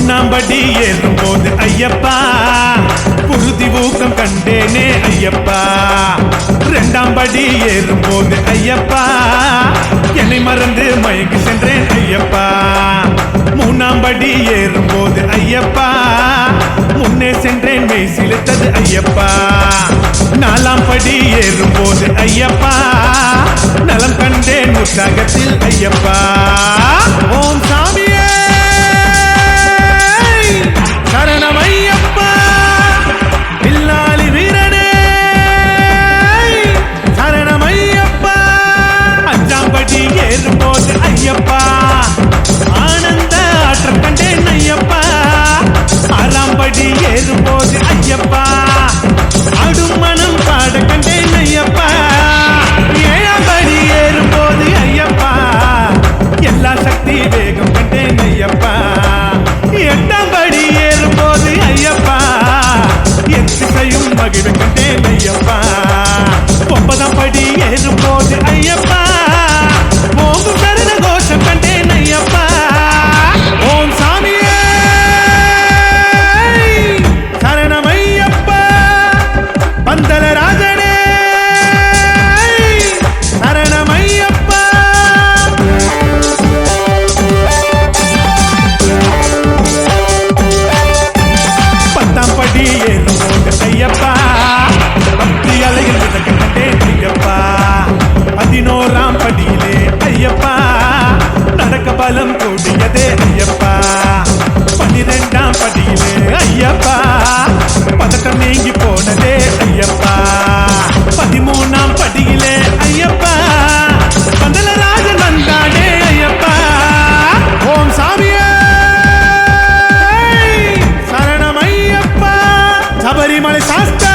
சுண்ணாம்படி ஏறும் போது ஐயப்பா. புழுதி ஊக்கம் கண்டேனே ஐயப்பா. ரெண்டாம் படி ஏறும் போது ஐயப்பா. என்னை மறந்து மயங்கி சென்றேன் ஐயப்பா. மூணாம் படி ஏறும் போது ஐயப்பா. முன்னே சென்றேன் மெய் சிலித்தது ஐயப்பா. நாலாம் படி ஏறும் போது ஐயப்பா. நலம் கண்டேன் உற்சாகத்தில் ஐயப்பா. शबरीम शास्त्र